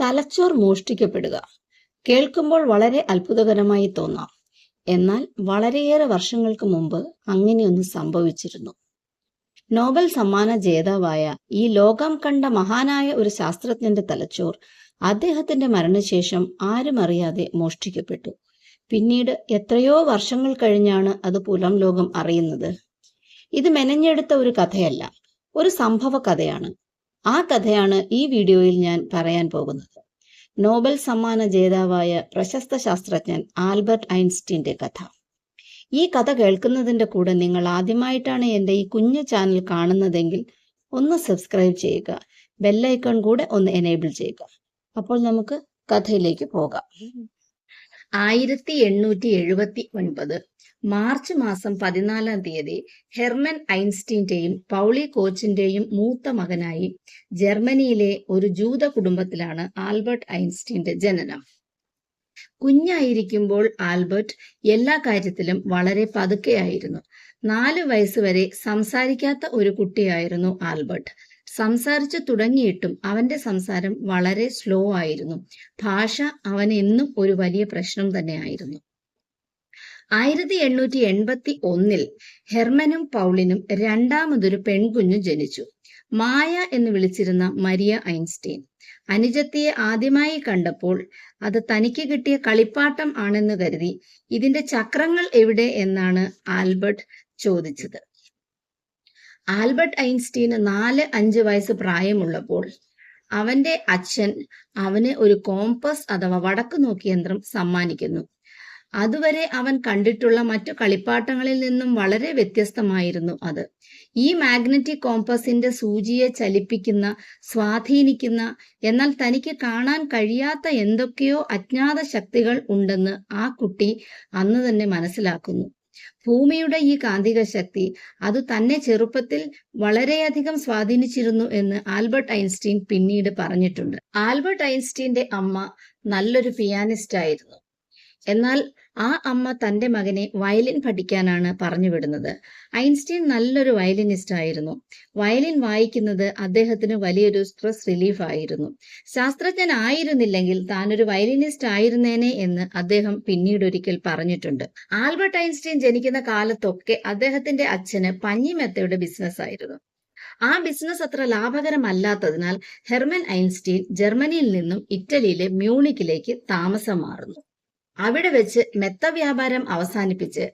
തലച്ചോർ മോഷ്ടിക്കപ്പെടുക. കേൾക്കുമ്പോൾ വളരെ അത്ഭുതകരമായി തോന്നാം. എന്നാൽ വളരെയേറെ വർഷങ്ങൾക്ക് മുമ്പ് അങ്ങനെയൊന്ന് സംഭവിച്ചിരുന്നു. നോബൽ സമ്മാന ജേതാവായ ഈ ലോകം കണ്ട മഹാനായ ഒരു ശാസ്ത്രജ്ഞന്റെ തലച്ചോർ അദ്ദേഹത്തിന്റെ മരണശേഷം ആരും അറിയാതെ മോഷ്ടിക്കപ്പെട്ടു. പിന്നീട് എത്രയോ വർഷങ്ങൾ കഴിഞ്ഞാണ് അത് പുലം ലോകം അറിയുന്നത്. ഇത് മെനഞ്ഞെടുത്ത ഒരു കഥയല്ല ഒരു സംഭവ കഥയാണ്. ആ കഥയാണ് ഈ വീഡിയോയിൽ ഞാൻ പറയാൻ പോകുന്നത്. നോബൽ സമ്മാന ജേതാവായ പ്രശസ്ത ശാസ്ത്രജ്ഞൻ ആൽബർട്ട് ഐൻസ്റ്റീന്റെ കഥ. ഈ കഥ കേൾക്കുന്നതിന്റെ കൂടെ നിങ്ങൾ ആദ്യമായിട്ടാണ് എന്റെ ഈ കുഞ്ഞു ചാനൽ കാണുന്നതെങ്കിൽ ഒന്ന് സബ്സ്ക്രൈബ് ചെയ്യുക ബെല്ലൈക്കൺ കൂടെ ഒന്ന് എനേബിൾ ചെയ്യുക. അപ്പോൾ നമുക്ക് കഥയിലേക്ക് പോകാം. ആയിരത്തി എണ്ണൂറ്റി എഴുപത്തി ഒൻപത് മാർച്ച് മാസം പതിനാലാം തീയതി ഹെർമൻ ഐൻസ്റ്റീന്റെയും പൗളി കോച്ചിന്റെയും മൂത്ത മകനായി ജർമ്മനിയിലെ ഒരു ജൂത കുടുംബത്തിലാണ് ആൽബർട്ട് ഐൻസ്റ്റീന്റെ ജനനം. കുഞ്ഞായിരിക്കുമ്പോൾ ആൽബർട്ട് എല്ലാ കാര്യത്തിലും വളരെ പതുക്കെയായിരുന്നു. നാല് വയസ്സ് വരെ സംസാരിക്കാത്ത ഒരു കുട്ടിയായിരുന്നു ആൽബർട്ട്. സംസാരിച്ചു തുടങ്ങിയിട്ടും അവന്റെ സംസാരം വളരെ സ്ലോ ആയിരുന്നു. ഭാഷ അവനെന്നും ഒരു വലിയ പ്രശ്നം തന്നെയായിരുന്നു. ആയിരത്തി എണ്ണൂറ്റി എൺപത്തി ഒന്നിൽ ഹെർമനും പൗളിനും രണ്ടാമതൊരു പെൺകുഞ്ഞു ജനിച്ചു. മായ എന്ന് വിളിച്ചിരുന്ന മരിയ ഐൻസ്റ്റീൻ. അനുജത്തിയെ ആദ്യമായി കണ്ടപ്പോൾ അത് തനിക്ക് കിട്ടിയ കളിപ്പാട്ടം ആണെന്ന് കരുതി ഇതിന്റെ ചക്രങ്ങൾ എവിടെ എന്നാണ് ആൽബർട്ട് ചോദിച്ചത്. ആൽബർട്ട് ഐൻസ്റ്റീന് നാല് അഞ്ച് വയസ്സ് പ്രായമുള്ളപ്പോൾ അവന്റെ അച്ഛൻ അവന് ഒരു കോമ്പസ് അഥവാ വടക്ക് നോക്കിയ യന്ത്രം സമ്മാനിക്കുന്നു. അതുവരെ അവൻ കണ്ടിട്ടുള്ള മറ്റു കളിപ്പാട്ടങ്ങളിൽ നിന്നും വളരെ വ്യത്യസ്തമായിരുന്നു അത്. ഈ മാഗ്നറ്റിക് കോമ്പസിന്റെ സൂചിയെ ചലിപ്പിക്കുന്ന സ്വാധീനിക്കുന്ന എന്നാൽ തനിക്ക് കാണാൻ കഴിയാത്ത എന്തൊക്കെയോ അജ്ഞാത ശക്തികൾ ഉണ്ടെന്ന് ആ കുട്ടി അന്ന് തന്നെ മനസ്സിലാക്കുന്നു. ഭൂമിയുടെ ഈ കാന്തിക ശക്തി അത് തന്നെ ചെറുപ്പത്തിൽ വളരെയധികം സ്വാധീനിച്ചിരുന്നു എന്ന് ആൽബർട്ട് ഐൻസ്റ്റീൻ പിന്നീട് പറഞ്ഞിട്ടുണ്ട്. ആൽബർട്ട് ഐൻസ്റ്റീന്റെ അമ്മ നല്ലൊരു പിയാനിസ്റ്റ് ആയിരുന്നു. എന്നാൽ ആ അമ്മ തന്റെ മകനെ വയലിൻ പഠിക്കാനാണ് പറഞ്ഞു വിടുന്നത്. ഐൻസ്റ്റീൻ നല്ലൊരു വയലിനിസ്റ്റ് ആയിരുന്നു. വയലിൻ വായിക്കുന്നത് അദ്ദേഹത്തിന് വലിയൊരു സ്ട്രെസ് റിലീഫ് ആയിരുന്നു. ശാസ്ത്രജ്ഞനായിരുന്നില്ലെങ്കിൽ താനൊരു വയലിനിസ്റ്റ് ആയിരുന്നേനെ എന്ന് അദ്ദേഹം പിന്നീട് ഒരിക്കൽ പറഞ്ഞിട്ടുണ്ട്. ആൽബർട്ട് ഐൻസ്റ്റീൻ ജനിക്കുന്ന കാലത്തൊക്കെ അദ്ദേഹത്തിന്റെ അച്ഛന് പഞ്ഞിമെത്തയുടെ ബിസിനസ് ആയിരുന്നു. ആ ബിസിനസ് അത്ര ലാഭകരമല്ലാത്തതിനാൽ ഹെർമൻ ഐൻസ്റ്റീൻ ജർമ്മനിയിൽ നിന്നും ഇറ്റലിയിലെ മ്യൂണിക്കിലേക്ക് താമസം മാറുന്നു അവിടെ വെച്ച് മെത്ത വ്യാപാരം അവസാനിപ്പിച്ച്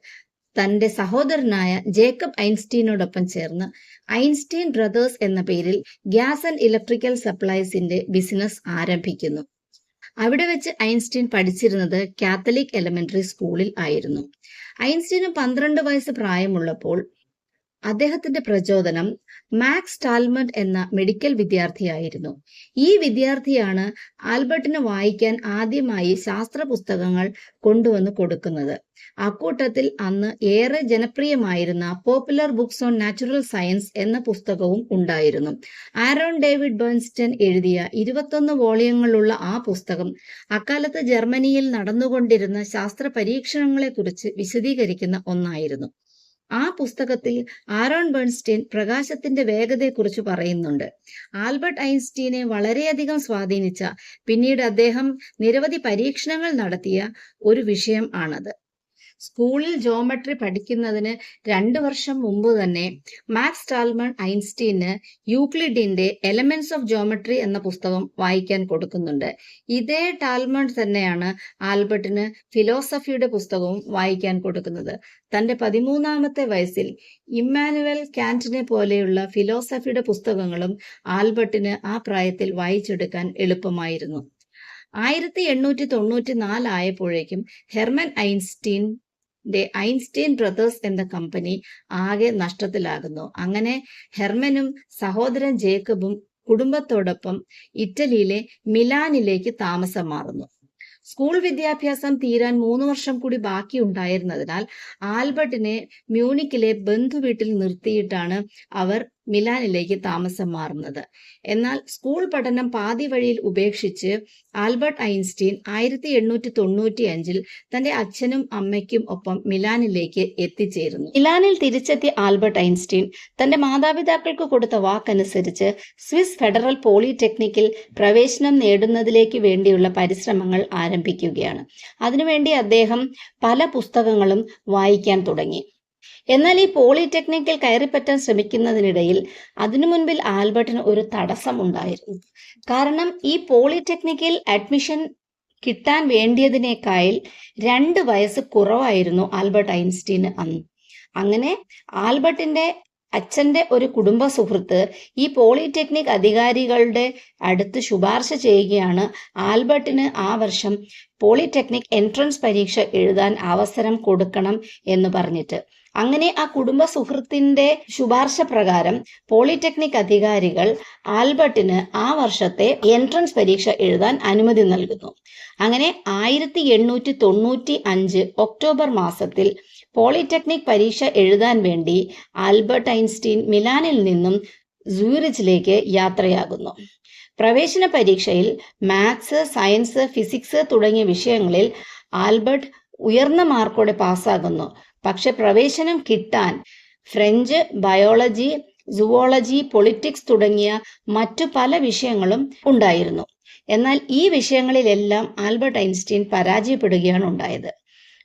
തന്റെ സഹോദരനായ ജേക്കബ് ഐൻസ്റ്റീനോടൊപ്പം ചേർന്ന് ഐൻസ്റ്റീൻ ബ്രദേഴ്സ് എന്ന പേരിൽ ഗ്യാസ് ആൻഡ് ഇലക്ട്രിക്കൽ സപ്ലൈസിന്റെ ബിസിനസ് ആരംഭിക്കുന്നു. അവിടെ വെച്ച് ഐൻസ്റ്റീൻ പഠിച്ചിരുന്നത് കാത്തലിക് എലമെന്ററി സ്കൂളിൽ ആയിരുന്നു. ഐൻസ്റ്റീന് പന്ത്രണ്ട് വയസ്സ് പ്രായമുള്ളപ്പോൾ അദ്ദേഹത്തിന്റെ പ്രചോദനം മാക്സ് ടാൽമണ്ട് എന്ന മെഡിക്കൽ വിദ്യാർത്ഥിയായിരുന്നു. ഈ വിദ്യാർത്ഥിയാണ് ആൽബർട്ടിന് വായിക്കാൻ ആദ്യമായി ശാസ്ത്ര പുസ്തകങ്ങൾ കൊണ്ടുവന്ന് കൊടുക്കുന്നത്. അക്കൂട്ടത്തിൽ അന്ന് ഏറെ ജനപ്രിയമായിരുന്ന popular books on natural science എന്ന പുസ്തകവും ഉണ്ടായിരുന്നു. ആരോൺ ഡേവിഡ് ബേൺസ്റ്റൺ എഴുതിയ ഇരുപത്തൊന്ന് വോളിയങ്ങളുള്ള ആ പുസ്തകം അക്കാലത്ത് ജർമ്മനിയിൽ നടന്നുകൊണ്ടിരുന്ന ശാസ്ത്ര പരീക്ഷണങ്ങളെക്കുറിച്ച് വിശദീകരിക്കുന്ന ഒന്നായിരുന്നു. ആ പുസ്തകത്തിൽ ആരോൺ ബേൺസ്റ്റീൻ പ്രകാശത്തിന്റെ വേഗതയെക്കുറിച്ച് പറയുന്നുണ്ട്. ആൽബർട്ട് ഐൻസ്റ്റീനെ വളരെയധികം സ്വാധീനിച്ച പിന്നീട് അദ്ദേഹം നിരവധി പരീക്ഷണങ്ങൾ നടത്തിയ ഒരു വിഷയം ആണത്. സ്കൂളിൽ ജോമെട്രി പഠിക്കുന്നതിന് രണ്ടു വർഷം മുമ്പ് തന്നെ മാക്സ് ടാൽമൺ ഐൻസ്റ്റീന് യൂക്ലിഡിന്റെ എലമെന്റ്സ് ഓഫ് ജോമെട്രി എന്ന പുസ്തകം വായിക്കാൻ കൊടുക്കുന്നുണ്ട്. ഇതേ ടാൽമൺ തന്നെയാണ് ആൽബർട്ടിന് ഫിലോസഫിയുടെ പുസ്തകവും വായിക്കാൻ കൊടുക്കുന്നത്. തന്റെ പതിമൂന്നാമത്തെ വയസ്സിൽ ഇമ്മാനുവൽ കാന്റിനെ പോലെയുള്ള ഫിലോസഫിയുടെ പുസ്തകങ്ങളും ആൽബർട്ടിന് ആ പ്രായത്തിൽ വായിച്ചെടുക്കാൻ എളുപ്പമായിരുന്നു. ആയിരത്തി എണ്ണൂറ്റി തൊണ്ണൂറ്റി നാലായപ്പോഴേക്കും ഹെർമൻ ഐൻസ്റ്റീൻ ഐൻസ്റ്റീൻ ബ്രദേഴ്സ് എന്ന കമ്പനി ആകെ നഷ്ടത്തിലാകുന്നു. അങ്ങനെ ഹെർമനും സഹോദരൻ ജേക്കബും കുടുംബത്തോടൊപ്പം ഇറ്റലിയിലെ മിലാനിലേക്ക് താമസം മാറുന്നു. സ്കൂൾ വിദ്യാഭ്യാസം തീരാൻ മൂന്ന് വർഷം കൂടി ബാക്കി ബാക്കിയുണ്ടായിരുന്നതിനാൽ ആൽബർട്ടിനെ മ്യൂണിക്കിലെ ബന്ധുവീട്ടിൽ നിർത്തിയിട്ടാണ് അവർ മിലാനിലേക്ക് താമസം മാറുന്നത്. എന്നാൽ സ്കൂൾ പഠനം പാതി വഴിയിൽ ഉപേക്ഷിച്ച് ആൽബർട്ട് ഐൻസ്റ്റീൻ ആയിരത്തി എണ്ണൂറ്റി തൊണ്ണൂറ്റി അഞ്ചിൽ തന്റെ അച്ഛനും അമ്മയ്ക്കും ഒപ്പം മിലാനിലേക്ക് എത്തിച്ചേരുന്നു. മിലാനിൽ തിരിച്ചെത്തിയ ആൽബർട്ട് ഐൻസ്റ്റീൻ തന്റെ മാതാപിതാക്കൾക്ക് കൊടുത്ത വാക്കനുസരിച്ച് സ്വിസ് ഫെഡറൽ പോളിടെക്നിക്കിൽ പ്രവേശനം നേടുന്നതിലേക്ക് വേണ്ടിയുള്ള പരിശ്രമങ്ങൾ ആരംഭിക്കുകയാണ്. അതിനുവേണ്ടി അദ്ദേഹം പല പുസ്തകങ്ങളും വായിക്കാൻ തുടങ്ങി. എന്നാൽ ഈ പോളിടെക്നിക്കിൽ കയറിപ്പറ്റാൻ ശ്രമിക്കുന്നതിനിടയിൽ അതിനു മുൻപിൽ ആൽബർട്ടിന് ഒരു തടസ്സം ഉണ്ടായിരുന്നു. കാരണം ഈ പോളിടെക്നിക്കിൽ അഡ്മിഷൻ കിട്ടാൻ വേണ്ടിയതിനേക്കാൾ രണ്ട് വയസ്സ് കുറവായിരുന്നു ആൽബർട്ട് ഐൻസ്റ്റീന് അന്ന്. അങ്ങനെ ആൽബർട്ടിന്റെ അച്ഛന്റെ ഒരു കുടുംബ സുഹൃത്ത് ഈ പോളിടെക്നിക് അധികാരികളുടെ അടുത്ത് ശുപാർശ ചെയ്യുകയാണ് ആൽബർട്ടിന് ആ വർഷം പോളിടെക്നിക് എൻട്രൻസ് പരീക്ഷ എഴുതാൻ അവസരം കൊടുക്കണം എന്ന് പറഞ്ഞിട്ട്. അങ്ങനെ ആ കുടുംബ സുഹൃത്തിന്റെ ശുപാർശ പ്രകാരം പോളിടെക്നിക് അധികാരികൾ ആൽബർട്ടിന് ആ വർഷത്തെ എൻട്രൻസ് പരീക്ഷ എഴുതാൻ അനുമതി നൽകുന്നു. അങ്ങനെ ആയിരത്തി എണ്ണൂറ്റി തൊണ്ണൂറ്റി അഞ്ച് ഒക്ടോബർ മാസത്തിൽ പോളിടെക്നിക് പരീക്ഷ എഴുതാൻ വേണ്ടി ആൽബർട്ട് ഐൻസ്റ്റീൻ മിലാനിൽ നിന്നും സൂറിച്ചിലേക്ക് യാത്രയാകുന്നു. പ്രവേശന പരീക്ഷയിൽ മാത്സ് സയൻസ് ഫിസിക്സ് തുടങ്ങിയ വിഷയങ്ങളിൽ ആൽബർട്ട് ഉയർന്ന മാർക്കോടെ പാസ്സാകുന്നു. പക്ഷെ പ്രവേശനം കിട്ടാൻ ഫ്രഞ്ച് ബയോളജി സുവോളജി പൊളിറ്റിക്സ് തുടങ്ങിയ മറ്റു പല വിഷയങ്ങളും ഉണ്ടായിരുന്നു. എന്നാൽ ഈ വിഷയങ്ങളിലെല്ലാം ആൽബർട്ട് ഐൻസ്റ്റീൻ പരാജയപ്പെടുകയാണ് ഉണ്ടായത്.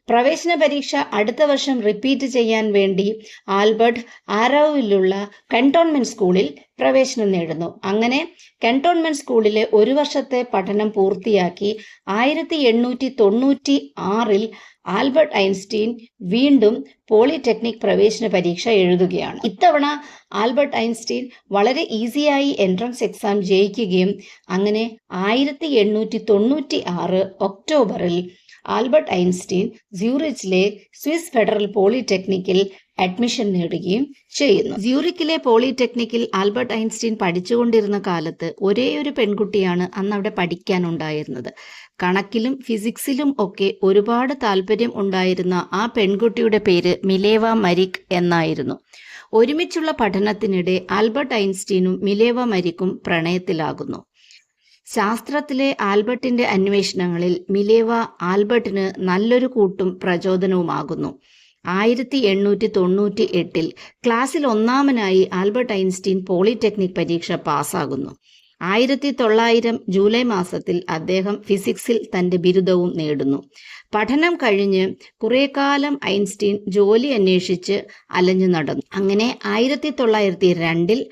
പ്രവേശന പരീക്ഷ അടുത്ത വർഷം റിപ്പീറ്റ് ചെയ്യാൻ വേണ്ടി ആൽബർട്ട് ആരാവിലുള്ള കന്റോൺമെന്റ് സ്കൂളിൽ പ്രവേശനം നേടുന്നു. അങ്ങനെ കന്റോൺമെന്റ് സ്കൂളിലെ ഒരു വർഷത്തെ പഠനം പൂർത്തിയാക്കി ആയിരത്തി എണ്ണൂറ്റി തൊണ്ണൂറ്റി ആറിൽ ആൽബർട്ട് ഐൻസ്റ്റീൻ വീണ്ടും പോളിടെക്നിക് പ്രവേശന പരീക്ഷ എഴുതുകയാണ്. ഇത്തവണ ആൽബർട്ട് ഐൻസ്റ്റീൻ വളരെ ഈസിയായി എൻട്രൻസ് എക്സാം ജയിക്കുകയും അങ്ങനെ ആയിരത്തി എണ്ണൂറ്റി തൊണ്ണൂറ്റി ആറ് ഒക്ടോബറിൽ ആൽബർട്ട് ഐൻസ്റ്റീൻ സ്യൂറിച്ചിലെ സ്വിസ് ഫെഡറൽ പോളിടെക്നിക്കിൽ അഡ്മിഷൻ നേടുകയും ചെയ്യുന്നു. സ്യൂറിക്കിലെ പോളിടെക്നിക്കിൽ ആൽബർട്ട് ഐൻസ്റ്റീൻ പഠിച്ചുകൊണ്ടിരുന്ന കാലത്ത് ഒരേ ഒരു പെൺകുട്ടിയാണ് അന്ന് അവിടെ പഠിക്കാനുണ്ടായിരുന്നത്. കണക്കിലും ഫിസിക്സിലും ഒക്കെ ഒരുപാട് താല്പര്യം ഉണ്ടായിരുന്ന ആ പെൺകുട്ടിയുടെ പേര് മിലേവ മരിക് എന്നായിരുന്നു. ഒരുമിച്ചുള്ള പഠനത്തിനിടെ ആൽബർട്ട് ഐൻസ്റ്റീനും മിലേവ മരിക്കും പ്രണയത്തിലാകുന്നു. ശാസ്ത്രത്തിലെ ആൽബർട്ടിന്റെ അന്വേഷണങ്ങളിൽ മിലേവ ആൽബർട്ടിന് നല്ലൊരു കൂട്ടും പ്രചോദനവുമാകുന്നു. ആയിരത്തി എണ്ണൂറ്റി തൊണ്ണൂറ്റി എട്ടിൽ ക്ലാസ്സിൽ ഒന്നാമനായി ആൽബർട്ട് ഐൻസ്റ്റീൻ പോളിടെക്നിക് പരീക്ഷ പാസ്സാകുന്നു. ആയിരത്തി തൊള്ളായിരം ജൂലൈ മാസത്തിൽ അദ്ദേഹം ഫിസിക്സിൽ തന്റെ ബിരുദവും നേടുന്നു. പഠനം കഴിഞ്ഞ് കുറെ കാലം ഐൻസ്റ്റീൻ ജോലി അന്വേഷിച്ച് അലഞ്ഞു നടന്നു. അങ്ങനെ ആയിരത്തി തൊള്ളായിരത്തി രണ്ടിൽ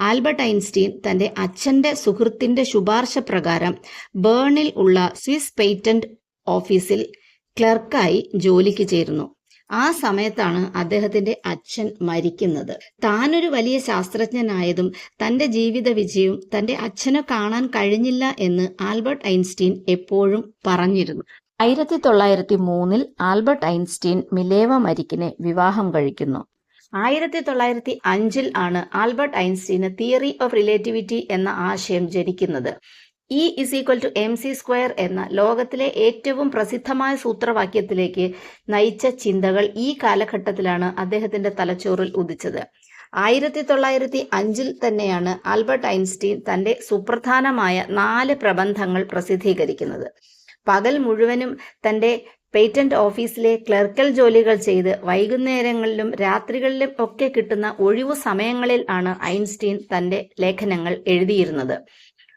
ആൽബർട്ട് ഐൻസ്റ്റീൻ തന്റെ അച്ഛന്റെ സുഹൃത്തിന്റെ ശുപാർശ പ്രകാരം ബേണിൽ ഉള്ള സ്വിസ് പേറ്റന്റ് ഓഫീസിൽ ക്ലർക്കായി ജോലിക്ക് ചേരുന്നു. ആ സമയത്താണ് അദ്ദേഹത്തിന്റെ അച്ഛൻ മരിക്കുന്നത്. താനൊരു വലിയ ശാസ്ത്രജ്ഞനായതും തന്റെ ജീവിത വിജയവും തന്റെ അച്ഛനെ കാണാൻ കഴിഞ്ഞില്ല എന്ന് ആൽബർട്ട് ഐൻസ്റ്റീൻ എപ്പോഴും പറഞ്ഞിരുന്നു. ആയിരത്തി തൊള്ളായിരത്തി മൂന്നിൽ ആൽബർട്ട് ഐൻസ്റ്റീൻ മിലേവ മരിക്കിനെ വിവാഹം കഴിക്കുന്നു. ആയിരത്തി തൊള്ളായിരത്തി അഞ്ചിൽ ആണ് ആൽബർട്ട് ഐൻസ്റ്റീന് തിയറി ഓഫ് റിലേറ്റിവിറ്റി എന്ന ആശയം ജനിക്കുന്നത്. E is equal to M C square എന്ന ലോകത്തിലെ ഏറ്റവും പ്രസിദ്ധമായ സൂത്രവാക്യത്തിലേക്ക് നയിച്ച ചിന്തകൾ ഈ കാലഘട്ടത്തിലാണ് അദ്ദേഹത്തിന്റെ തലച്ചോറിൽ ഉദിച്ചത്. ആയിരത്തി തൊള്ളായിരത്തി അഞ്ചിൽ തന്നെയാണ് ആൽബർട്ട് ഐൻസ്റ്റീൻ തന്റെ സുപ്രധാനമായ നാല് പ്രബന്ധങ്ങൾ പ്രസിദ്ധീകരിക്കുന്നത്. പകൽ മുഴുവനും തന്റെ പേറ്റന്റ് ഓഫീസിലെ ക്ലർക്കൽ ജോലികൾ ചെയ്ത് വൈകുന്നേരങ്ങളിലും രാത്രികളിലും ഒക്കെ കിട്ടുന്ന ഒഴിവു സമയങ്ങളിൽ ആണ് ഐൻസ്റ്റീൻ തന്റെ ലേഖനങ്ങൾ എഴുതിയിരുന്നത്.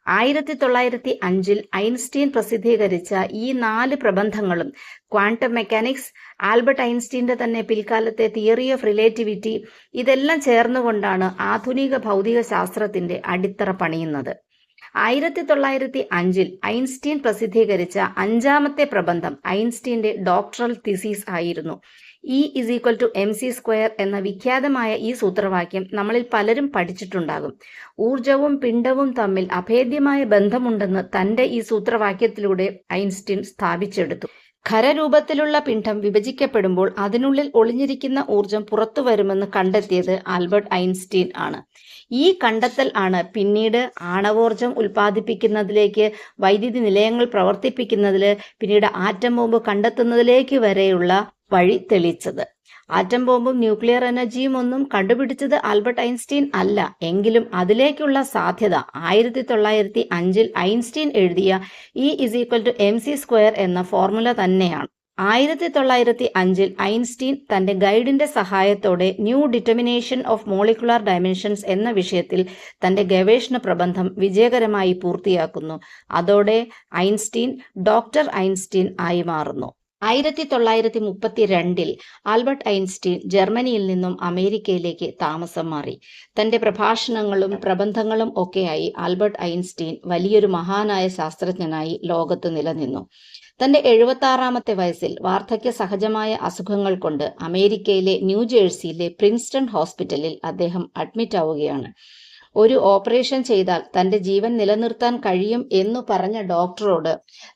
ആയിരത്തി തൊള്ളായിരത്തി അഞ്ചിൽ ഐൻസ്റ്റീൻ പ്രസിദ്ധീകരിച്ച ഈ നാല് പ്രബന്ധങ്ങളും ക്വാണ്ടം മെക്കാനിക്സ് ആൽബർട്ട് ഐൻസ്റ്റീന്റെ തന്നെ പിൽക്കാലത്തെ തിയറി ഓഫ് റിലേറ്റിവിറ്റി ഇതെല്ലാം ചേർന്നുകൊണ്ടാണ് ആധുനിക ഭൗതിക ശാസ്ത്രത്തിന്റെ അടിത്തറ പണിയുന്നത്. ആയിരത്തി തൊള്ളായിരത്തി അഞ്ചിൽ ഐൻസ്റ്റീൻ പ്രസിദ്ധീകരിച്ച അഞ്ചാമത്തെ പ്രബന്ധം ഐൻസ്റ്റീന്റെ ഡോക്ടറൽ തിസീസ് ആയിരുന്നു. E is equal to M C square എന്ന വിഖ്യാതമായ ഈ സൂത്രവാക്യം നമ്മളിൽ പലരും പഠിച്ചിട്ടുണ്ടാകും. ഊർജവും പിണ്ഡവും തമ്മിൽ അഭേദ്യമായ ബന്ധമുണ്ടെന്ന് തന്റെ ഈ സൂത്രവാക്യത്തിലൂടെ ഐൻസ്റ്റീൻ സ്ഥാപിച്ചെടുത്തു. ഖരരൂപത്തിലുള്ള പിണ്ഡം വിഭജിക്കപ്പെടുമ്പോൾ അതിനുള്ളിൽ ഒളിഞ്ഞിരിക്കുന്ന ഊർജം പുറത്തു വരുമെന്ന് കണ്ടെത്തിയത് ആൽബർട്ട് ഐൻസ്റ്റീൻ ആണ്. ഈ കണ്ടെത്തൽ ആണ് പിന്നീട് ആണവോർജം ഉൽപ്പാദിപ്പിക്കുന്നതിലേക്ക് വൈദ്യുതി നിലയങ്ങൾ പ്രവർത്തിപ്പിക്കുന്നതിൽ പിന്നീട് ആറ്റം ബോംബ് കണ്ടെത്തുന്നതിലേക്ക് വരെയുള്ള വഴി തെളിച്ചത് ആറ്റം ബോംബും ന്യൂക്ലിയർ എനർജിയും ഒന്നും കണ്ടുപിടിച്ചത് ആൽബർട്ട് ഐൻസ്റ്റീൻ അല്ല. എങ്കിലും അതിലേക്കുള്ള സാധ്യത ആയിരത്തി തൊള്ളായിരത്തി അഞ്ചിൽ ഐൻസ്റ്റീൻ എഴുതിയ E is equal to M C square എന്ന ഫോർമുല തന്നെയാണ്. ആയിരത്തി തൊള്ളായിരത്തി അഞ്ചിൽ ഐൻസ്റ്റീൻ തന്റെ ഗൈഡിന്റെ സഹായത്തോടെ new determination of molecular dimensions എന്ന വിഷയത്തിൽ തന്റെ ഗവേഷണ പ്രബന്ധം വിജയകരമായി പൂർത്തിയാക്കുന്നു. അതോടെ ഐൻസ്റ്റീൻ ഡോക്ടർ ഐൻസ്റ്റീൻ ആയി മാറുന്നു. ആയിരത്തി തൊള്ളായിരത്തി മുപ്പത്തി രണ്ടിൽ ആൽബർട്ട് ഐൻസ്റ്റീൻ ജർമ്മനിയിൽ നിന്നും അമേരിക്കയിലേക്ക് താമസം മാറി. തന്റെ പ്രഭാഷണങ്ങളും പ്രബന്ധങ്ങളും ഒക്കെയായി ആൽബർട്ട് ഐൻസ്റ്റീൻ വലിയൊരു മഹാനായ ശാസ്ത്രജ്ഞനായി ലോകത്ത് നിലനിന്നു. തന്റെ എഴുപത്തി ആറാമത്തെ വയസ്സിൽ വാർദ്ധക്യ സഹജമായ അസുഖങ്ങൾ കൊണ്ട് അമേരിക്കയിലെ ന്യൂജേഴ്സിയിലെ പ്രിൻസ്റ്റൺ ഹോസ്പിറ്റലിൽ അദ്ദേഹം അഡ്മിറ്റ് ആവുകയാണ് ഒരു ഓപ്പറേഷൻ ചെയ്താൽ തന്റെ ജീവൻ നിലനിർത്താൻ കഴിയും എന്നു പറഞ്ഞ ഡോക്ടറോട്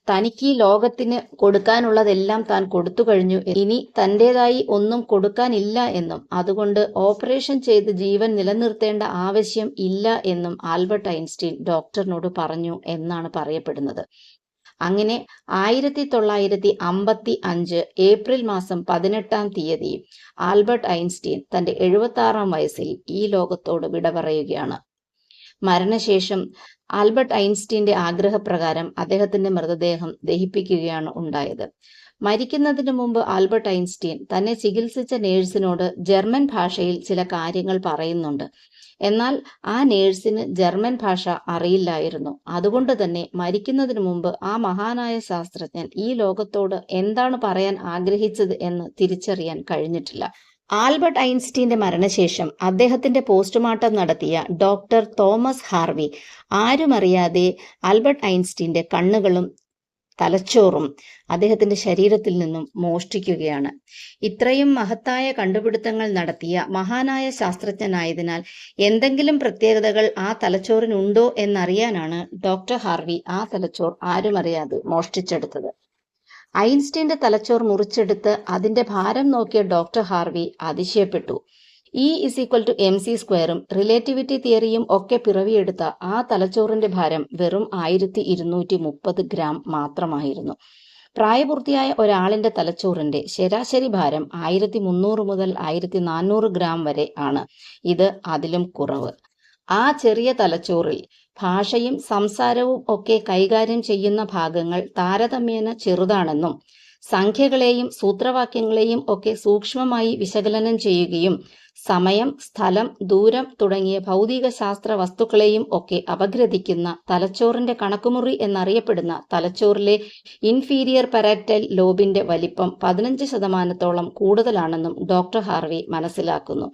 തനിക്ക് ഈ ലോകത്തിന് കൊടുക്കാനുള്ളതെല്ലാം താൻ കൊടുത്തു കഴിഞ്ഞു. ഇനി തന്റേതായി ഒന്നും കൊടുക്കാനില്ല എന്നും അതുകൊണ്ട് ഓപ്പറേഷൻ ചെയ്ത് ജീവൻ നിലനിർത്തേണ്ട ആവശ്യം ഇല്ല എന്നും ആൽബർട്ട് ഐൻസ്റ്റീൻ ഡോക്ടറിനോട് പറഞ്ഞു എന്നാണ് പറയപ്പെടുന്നത്. അങ്ങനെ ആയിരത്തി തൊള്ളായിരത്തി അമ്പത്തി അഞ്ച് ഏപ്രിൽ മാസം പതിനെട്ടാം തീയതി ആൽബർട്ട് ഐൻസ്റ്റീൻ തന്റെ എഴുപത്തി ആറാം വയസ്സിൽ ഈ ലോകത്തോട് വിട പറയുകയാണ്. മരണശേഷം ആൽബർട്ട് ഐൻസ്റ്റീന്റെ ആഗ്രഹപ്രകാരം അദ്ദേഹത്തിന്റെ മൃതദേഹം ദഹിപ്പിക്കുകയാണ് ഉണ്ടായത്. മരിക്കുന്നതിന് മുമ്പ് ആൽബർട്ട് ഐൻസ്റ്റീൻ തന്നെ ചികിത്സിച്ച നേഴ്സിനോട് ജർമ്മൻ ഭാഷയിൽ ചില കാര്യങ്ങൾ പറയുന്നുണ്ട്. എന്നാൽ ആ നേഴ്സിന് ജർമ്മൻ ഭാഷ അറിയില്ലായിരുന്നു. അതുകൊണ്ട് തന്നെ മരിക്കുന്നതിന് മുമ്പ് ആ മഹാനായ ശാസ്ത്രജ്ഞൻ ഈ ലോകത്തോട് എന്താണ് പറയാൻ ആഗ്രഹിച്ചത് എന്ന് തിരിച്ചറിയാൻ കഴിഞ്ഞിട്ടില്ല. ആൽബർട്ട് ഐൻസ്റ്റീന്റെ മരണശേഷം അദ്ദേഹത്തിന്റെ പോസ്റ്റ്മോർട്ടം നടത്തിയ ഡോക്ടർ തോമസ് ഹാർവി ആരുമറിയാതെ ആൽബർട്ട് ഐൻസ്റ്റീന്റെ കണ്ണുകളും തലച്ചോറും അദ്ദേഹത്തിന്റെ ശരീരത്തിൽ നിന്നും മോഷ്ടിക്കുകയാണ്. ഇത്രയും മഹത്തായ കണ്ടുപിടുത്തങ്ങൾ നടത്തിയ മഹാനായ ശാസ്ത്രജ്ഞനായതിനാൽ എന്തെങ്കിലും പ്രത്യേകതകൾ ആ തലച്ചോറിനുണ്ടോ എന്നറിയാനാണ് ഡോക്ടർ ഹാർവി ആ തലച്ചോർ ആരുമറിയാതെ മോഷ്ടിച്ചെടുത്തത്. ഐൻസ്റ്റീന്റെ തലച്ചോർ മുറിച്ചെടുത്ത് അതിന്റെ ഭാരം നോക്കിയ doctor Harvey അതിശയപ്പെട്ടു. E is equal to M C സ്ക്വയറും റിലേറ്റിവിറ്റി തിയറിയും ഒക്കെ പിറവിയെടുത്ത ആ തലച്ചോറിന്റെ ഭാരം വെറും ആയിരത്തി ഇരുന്നൂറ്റി മുപ്പത് ഗ്രാം മാത്രമായിരുന്നു. പ്രായപൂർത്തിയായ ഒരാളിന്റെ തലച്ചോറിന്റെ ശരാശരി ഭാരം ആയിരത്തി മുന്നൂറ് മുതൽ ആയിരത്തി നാനൂറ് ഗ്രാം വരെ ആണ്. ഇത് അതിലും കുറവ്. ആ ചെറിയ തലച്ചോറിൽ ഭാഷയും സംസാരവും ഒക്കെ കൈകാര്യം ചെയ്യുന്ന ഭാഗങ്ങൾ താരതമ്യേന ചെറുതാണെന്നും സംഖ്യകളെയും സൂത്രവാക്യങ്ങളെയും ഒക്കെ സൂക്ഷ്മമായി വിശകലനം ചെയ്യുകയും സമയം സ്ഥലം ദൂരം തുടങ്ങിയ ഭൗതിക ശാസ്ത്ര വസ്തുക്കളെയും ഒക്കെ അപഗ്രഥിക്കുന്ന തലച്ചോറിന്റെ കണക്കുമുറി എന്നറിയപ്പെടുന്ന തലച്ചോറിലെ ഇൻഫീരിയർ പരാക്ടൈൽ ലോബിന്റെ വലിപ്പം പതിനഞ്ച് ശതമാനത്തോളം കൂടുതലാണെന്നും ഡോക്ടർ ഹാർവി മനസ്സിലാക്കുന്നു.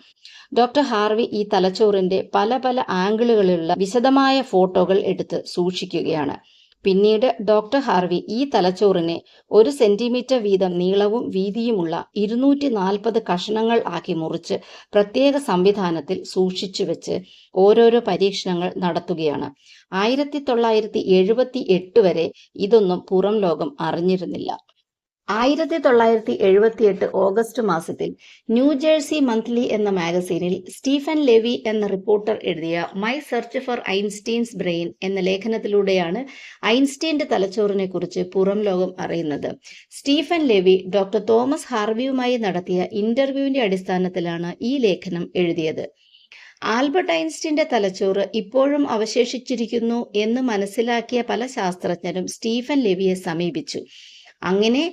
ഡോക്ടർ ഹാർവി ഈ തലച്ചോറിന്റെ പല പല ആംഗിളുകളിലുള്ള വിശദമായ ഫോട്ടോകൾ എടുത്ത് സൂക്ഷിക്കുകയാണ്. പിന്നീട് ഡോക്ടർ ഹാർവി ഈ തലച്ചോറിനെ ഒരു സെന്റിമീറ്റർ വീതം നീളവും വീതിയുമുള്ള ഇരുന്നൂറ്റി നാൽപ്പത് കഷണങ്ങൾ ആക്കി മുറിച്ച് പ്രത്യേക സംവിധാനത്തിൽ സൂക്ഷിച്ചു വെച്ച് ഓരോരോ പരീക്ഷണങ്ങൾ നടത്തുകയാണ്. ആയിരത്തി തൊള്ളായിരത്തി എഴുപത്തി എട്ട് വരെ ഇതൊന്നും പുറം ലോകം അറിഞ്ഞിരുന്നില്ല. ആയിരത്തി തൊള്ളായിരത്തി എഴുപത്തിയെട്ട് ഓഗസ്റ്റ് മാസത്തിൽ ന്യൂജേഴ്സി മന്ത്ലി എന്ന മാഗസീനിൽ സ്റ്റീഫൻ ലെവി എന്ന റിപ്പോർട്ടർ എഴുതിയ my search for Einstein's brain എന്ന ലേഖനത്തിലൂടെയാണ് ഐൻസ്റ്റീന്റെ തലച്ചോറിനെ കുറിച്ച് പുറം ലോകം അറിയുന്നത്. സ്റ്റീഫൻ ലെവി ഡോക്ടർ തോമസ് ഹാർവിയുമായി നടത്തിയ ഇന്റർവ്യൂവിന്റെ അടിസ്ഥാനത്തിലാണ് ഈ ലേഖനം എഴുതിയത്. ആൽബർട്ട് ഐൻസ്റ്റീന്റെ തലച്ചോറ് ഇപ്പോഴും അവശേഷിച്ചിരിക്കുന്നു എന്ന് മനസ്സിലാക്കിയ പല ശാസ്ത്രജ്ഞരും സ്റ്റീഫൻ ലെവിയെ സമീപിച്ചു. അങ്ങനെ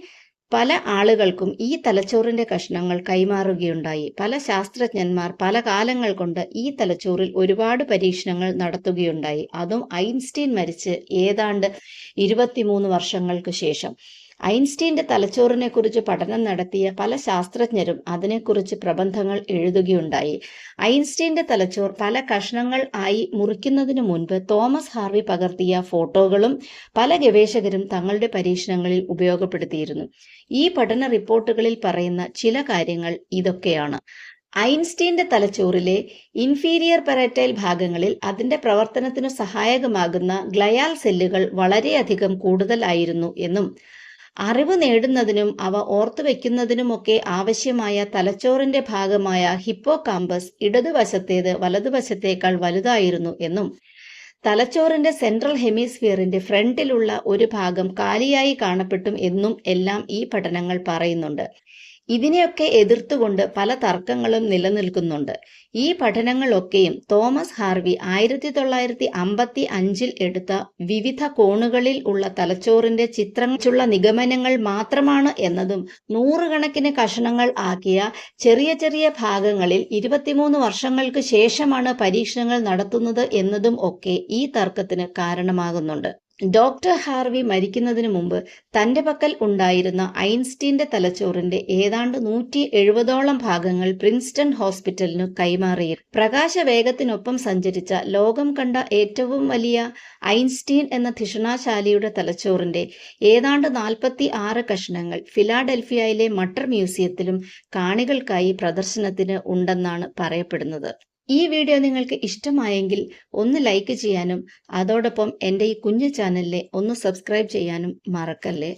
പല ആളുകൾക്കും ഈ തലച്ചോറിന്റെ കഷ്ണങ്ങൾ കൈമാറുകയുണ്ടായി. പല ശാസ്ത്രജ്ഞന്മാർ പല കാലങ്ങൾ കൊണ്ട് ഈ തലച്ചോറിൽ ഒരുപാട് പരീക്ഷണങ്ങൾ നടത്തുകയുണ്ടായി. അതും ഐൻസ്റ്റീൻ മരിച്ച് ഏതാണ്ട് ഇരുപത്തിമൂന്ന് വർഷങ്ങൾക്ക് ശേഷം. ഐൻസ്റ്റീന്റെ തലച്ചോറിനെക്കുറിച്ച് പഠനം നടത്തിയ പല ശാസ്ത്രജ്ഞരും അതിനെക്കുറിച്ച് പ്രബന്ധങ്ങൾ എഴുതുകയുണ്ടായി. ഐൻസ്റ്റീന്റെ തലച്ചോർ പല കഷ്ണങ്ങൾ ആയി മുറിക്കുന്നതിനു മുൻപ് തോമസ് ഹാർവി പകർത്തിയ ഫോട്ടോകളും പല ഗവേഷകരും തങ്ങളുടെ പരീക്ഷണങ്ങളിൽ ഉപയോഗപ്പെടുത്തിയിരുന്നു. ഈ പഠന റിപ്പോർട്ടുകളിൽ പറയുന്ന ചില കാര്യങ്ങൾ ഇതൊക്കെയാണ്. ഐൻസ്റ്റീന്റെ തലച്ചോറിലെ ഇൻഫീരിയർ പെരറ്റൈൽ ഭാഗങ്ങളിൽ അതിന്റെ പ്രവർത്തനത്തിനു സഹായകമാകുന്ന ഗ്ലയാൽ സെല്ലുകൾ വളരെയധികം കൂടുതലായിരുന്നു എന്നും അറിവ് നേടുന്നതിനും അവ ഓർത്തു ഓർത്തുവെക്കുന്നതിനുമൊക്കെ ആവശ്യമായ തലച്ചോറിന്റെ ഭാഗമായ ഹിപ്പോ കാമ്പസ് ഇടതുവശത്തേത് വലതുവശത്തേക്കാൾ വലുതായിരുന്നു എന്നും തലച്ചോറിന്റെ സെൻട്രൽ ഹെമിസ്ഫിയറിന്റെ ഫ്രണ്ടിലുള്ള ഒരു ഭാഗം കാലിയായി കാണപ്പെട്ടും എന്നും എല്ലാം ഈ പഠനങ്ങൾ പറയുന്നുണ്ട്. ഇതിനെയൊക്കെ എതിർത്തുകൊണ്ട് പല തർക്കങ്ങളും നിലനിൽക്കുന്നുണ്ട്. ഈ പഠനങ്ങളൊക്കെയും തോമസ് ഹാർവി ആയിരത്തി തൊള്ളായിരത്തി അമ്പത്തി അഞ്ചിൽ എടുത്ത വിവിധ കോണുകളിൽ ഉള്ള തലച്ചോറിന്റെ ചിത്രങ്ങളുള്ള നിഗമനങ്ങൾ മാത്രമാണ് എന്നതും നൂറുകണക്കിന് കഷണങ്ങൾ ആക്കിയ ചെറിയ ചെറിയ ഭാഗങ്ങളിൽ ഇരുപത്തിമൂന്ന് വർഷങ്ങൾക്ക് ശേഷമാണ് പരീക്ഷണങ്ങൾ നടത്തുന്നത് എന്നതും ഒക്കെ ഈ തർക്കത്തിന് കാരണമാകുന്നുണ്ട്. ഡോക്ടർ ഹാർവി മരിക്കുന്നതിന് മുമ്പ് തന്റെ പക്കൽ ഉണ്ടായിരുന്ന ഐൻസ്റ്റീന്റെ തലച്ചോറിന്റെ ഏതാണ്ട് നൂറ്റി എഴുപതോളം ഭാഗങ്ങൾ പ്രിൻസ്റ്റൺ ഹോസ്പിറ്റലിനു കൈമാറി പ്രകാശ വേഗത്തിനൊപ്പം സഞ്ചരിച്ച ലോകം കണ്ട ഏറ്റവും വലിയ ഐൻസ്റ്റീൻ എന്ന ധിഷണാശാലിയുടെ തലച്ചോറിന്റെ ഏതാണ്ട് നാൽപ്പത്തി ആറ് കഷ്ണങ്ങൾ ഫിലാഡൽഫിയയിലെ മട്ടർ മ്യൂസിയത്തിലും കാണികൾക്കായി പ്രദർശനത്തിന് ഉണ്ടെന്നാണ് പറയപ്പെടുന്നത്. ഈ വീഡിയോ നിങ്ങൾക്ക് ഇഷ്ടമായെങ്കിൽ ഒന്ന് ലൈക്ക് ചെയ്യാനും അതോടൊപ്പം എന്റെ ഈ കുഞ്ഞു ചാനലിനെ ഒന്ന് സബ്സ്ക്രൈബ് ചെയ്യാനും മറക്കല്ലേ?